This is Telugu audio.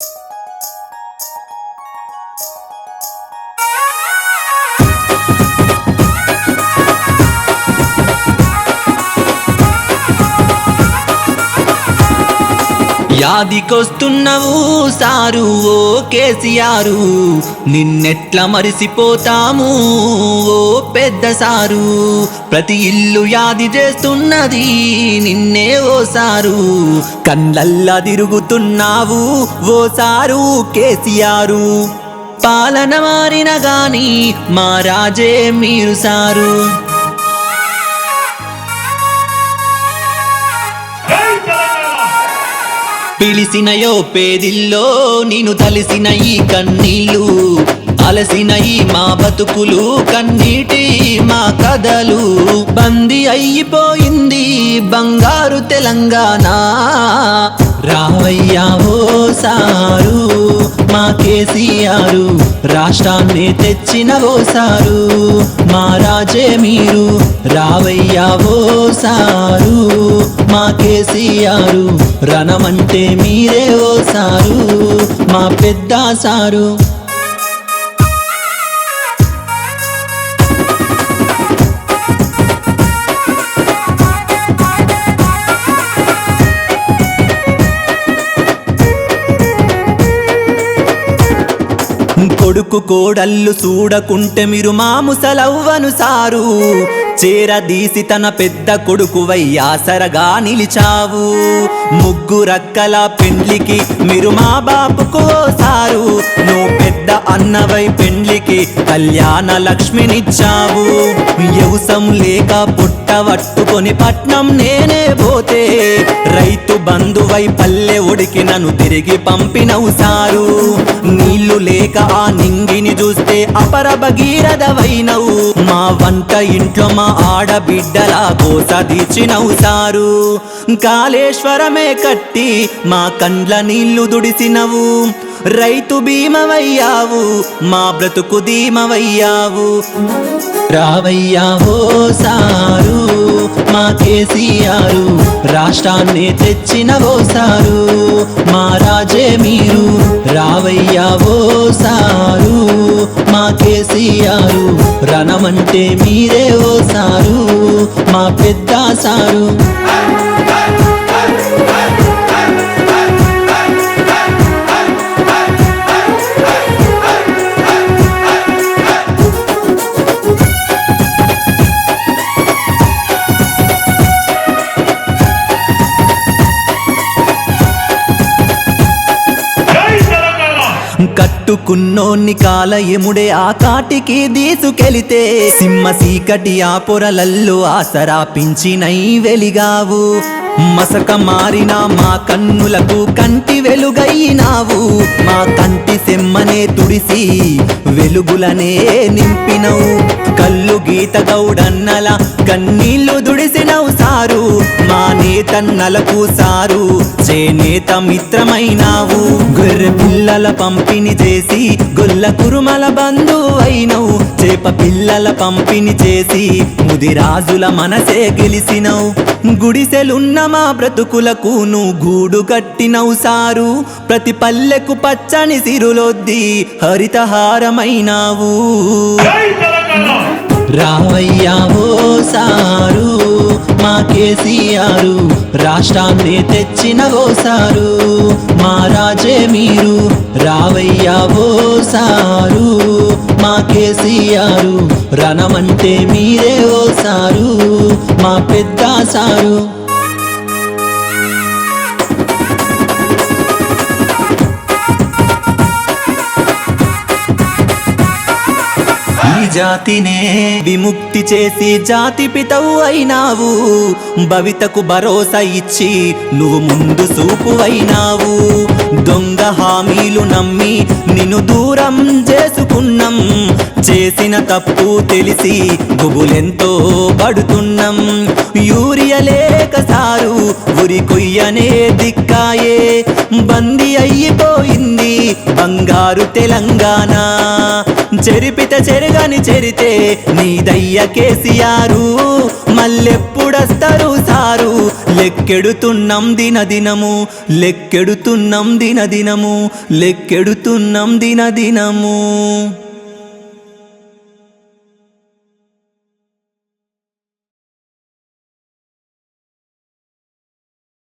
you యాదికొస్తున్నవు సారు ఓ కేసీఆరు నిన్నెట్లా మరిసిపోతాము ఓ పెద్ద సారు. ప్రతి ఇల్లు యాది చేస్తున్నది నిన్నే ఓ సారు. కళ్ళల్లా తిరుగుతున్నావు ఓ సారు కేసీఆరు పాలన మారిన గాని మా రాజే మీరు సారు. పిలిసినయో పేదిల్లో నేను తలిసిన ఈ కన్నీళ్ళు అలసిన ఈ మా బతుకులు కన్నీటి మా కథలు బంది అయిపోయింది బంగారు తెలంగాణ. రావయ్యా ఓ సార్ కేసీఆరు రాష్ట్రాన్ని తెచ్చిన ఓ సారు మా రాజే మీరు రావయ్యా ఓ సారు మా కేసీఆరు రణమంటే మీరే ఓ సారు మా పెద్ద సారు కొడుకు కోడళ్ళు చూడకుంటే మీరు మా ముసలవ్వను సారు. చేరదీసి తన పెద్ద కొడుకు వయ్యాసరగా నిలిచావు. ముగ్గురక్కల పెండ్లికి మీరు మా బాపుకు సారు. నువ్వు పెద్ద అన్నవై పెండ్లి కళ్యాణ లక్ష్మినిచ్చావు వ్యవసం లేక పుట్టవట్టుకొని పట్నం నేనే పోతే రైతు బంధువై పల్లె ఉడికి నన్ను తిరిగి పంపినవు సారు. నీళ్ళు లేక ఆ నింగిని చూస్తే అపర భగీరథవైనవు మా వంట ఇంట్లో మా ఆడబిడ్డల కోస తీర్చినవు సారు. కాళేశ్వరమే కట్టి మా కండ్ల నీళ్ళు దుడిసినవు. రైతు భీమవయ్యావు మా బ్రతుకు ధీమవయ్యావు. రావయ్యా ఓ సారు మా కేసీఆరు రాష్ట్రాన్ని తెచ్చిన ఓ సారు మా రాజే మీరు. రావయ్యా ఓ సారు మా కేసీఆరు రణమంటే మీరే ఓ సారు మా పెద్ద సారు. కట్టుకున్నోన్ని కాల ఎముడే ఆ కాటికి తీసుకెళితే సింహ సీకటి ఆ పొరలల్లో ఆసరాపించినై వెలిగావు మసక మారిన మా కన్నులకు కంటి వెలుగైనావు మా కంటి సెమ్మనే తుడిసి వెలుగులనే నింపినవు. కళ్ళు గీత గౌడన్నల కన్నీళ్ళు దుడిసినవు సారు. మా నేతన్నలకు సారు. చేనేత మిత్రమైనావు. గొర్రె పిల్లల పంపిణీ చేసి గొల్ల కురుమల బంధు అయినవు. చేప పిల్లల పంపిణీ చేసి ముదిరాజుల మనసే గెలిసినవు. గుడిసెలున్న మా బ్రతుకులకు నువ్వు గూడు కట్టినవు సారు. ప్రతి పల్లెకు పచ్చని సిరులొద్ది హరితహారమైనావు. రావయ్యా ఓ సారు మా కేసీఆరు రాష్ట్రాన్ని తెచ్చిన ఓ మా రాజే మీరు రావయ్యా ఓ సారు మా కేసీఆరు రణమంటే మీరే ఓ సారు మా పెద్ద సారు. జాతినే విముక్తి చేసి జాతి పితవు అయినావు. భవితకు భరోసా ఇచ్చి నువ్వు ముందు సూపు అయినావు. దొంగ హామీలు నమ్మి నిన్ను దూరం చేసుకున్నాం. చేసిన తప్పు తెలిసి గుబులెంతో పడుతున్నాం. యూ లేక సారు ఉరి కొయ్యనే దిక్కాయే. బందీ అయిపోయింది బంగారు తెలంగాణ. చెరిపిత చెరగని చెరితే నీదయ్య కేసీఆరు. మళ్ళెప్పుడస్తారు సారు లెక్కెడుతున్నాం దిన దినము లెక్కెడుతున్నాం దిన దినము లెక్కెడుతున్నాం దిన దినము